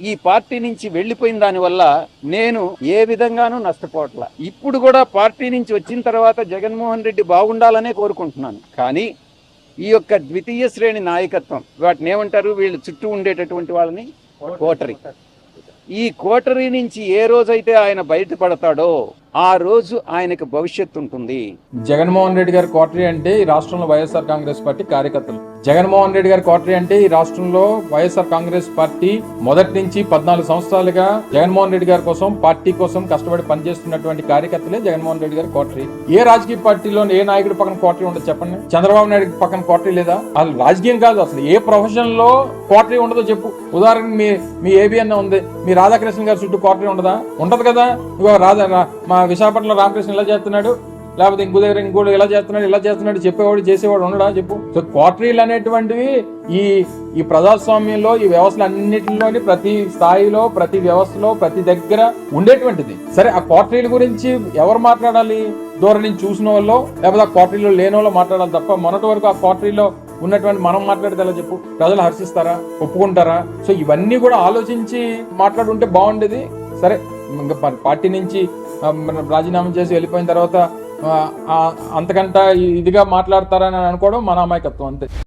ఈ పార్టీ నుంచి వెళ్ళిపోయిన దానివల్ల నేను ఏ విధంగానూ నష్టపోవట్ల. ఇప్పుడు కూడా పార్టీ నుంచి వచ్చిన తర్వాత జగన్మోహన్ రెడ్డి బాగుండాలనే కోరుకుంటున్నాను. కానీ ఈ యొక్క ద్వితీయ శ్రేణి నాయకత్వం వాటిని ఏమంటారు? వీళ్ళు చుట్టూ ఉండేటటువంటి వాళ్ళని కోటరీ. ఈ కోటరీ నుంచి ఏ రోజైతే ఆయన బయటపడతాడో ఆ రోజు ఆయనకు భవిష్యత్తు ఉంటుంది. జగన్మోహన్ రెడ్డి గారి క్వార్టరీ అంటే ఈ రాష్ట్రంలో వైఎస్ఆర్ కాంగ్రెస్ పార్టీ కార్యకర్తలు. జగన్మోహన్ రెడ్డి గారి క్వార్టరీ అంటే ఈ రాష్ట్రంలో వైఎస్ఆర్ కాంగ్రెస్ పార్టీ మొదటి నుంచి పద్నాలుగు సంవత్సరాలుగా జగన్మోహన్ రెడ్డి గారి కోసం పార్టీ కోసం కష్టపడి పనిచేస్తున్నటువంటి కార్యకర్తలే జగన్మోహన్ రెడ్డి గారి కోటరీ ఏ రాజకీయ పార్టీలో ఏ నాయకుడి పక్కన క్వార్టరీ ఉండదు చెప్పండి. చంద్రబాబు నాయుడు పక్కన క్వార్టరీ లేదా? అసలు రాజకీయం కాదు అసలు. ఏ ప్రొఫెషన్లో క్వార్టరీ ఉండదో చెప్పు. ఉదాహరణకి మీ మీ ఏబిఎన్ ఉంది. మీ రాధాకృష్ణ గారి చుట్టూ క్వార్టరీ ఉండదా? ఉండదు కదా. ఇగో రాధా మా విశాఖపట్నంలో రామకృష్ణ ఇలా చేస్తున్నాడు? లేకపోతే ఇంకో దగ్గర ఇంకోటి ఇలా చేస్తున్నాడు? ఇలా చేస్తున్నాడు? చెప్పేవాడు చేసేవాడు ఉండడా? చెప్పు. సో క్వార్టరీలు అనేటువంటివి ఈ ఈ ప్రజాస్వామ్యంలో ఈ వ్యవస్థలు అన్నిటిలోని ప్రతి స్థాయిలో ప్రతి వ్యవస్థలో ప్రతి దగ్గర ఉండేటువంటిది. సరే ఆ క్వార్టరీల గురించి ఎవరు మాట్లాడాలి? దూరం నుంచి చూసిన వాళ్ళు లేకపోతే ఆ క్వార్టరీలో లేని వాళ్ళు మాట్లాడాలి తప్ప మొన్నటి వరకు ఆ క్వార్టరీలో ఉన్నటువంటి మనం మాట్లాడితే ఎలా చెప్పు? ప్రజలు హర్షిస్తారా? ఒప్పుకుంటారా? సో ఇవన్నీ కూడా ఆలోచించి మాట్లాడుంటే బాగుండేది. సరే ఇంకా పార్టీ నుంచి రాజీనామా చేసి వెళ్ళిపోయిన తర్వాత అంతకంట ఇదిగా మాట్లాడతారని అనుకోవడం మన అమాయకత్వం అంతే.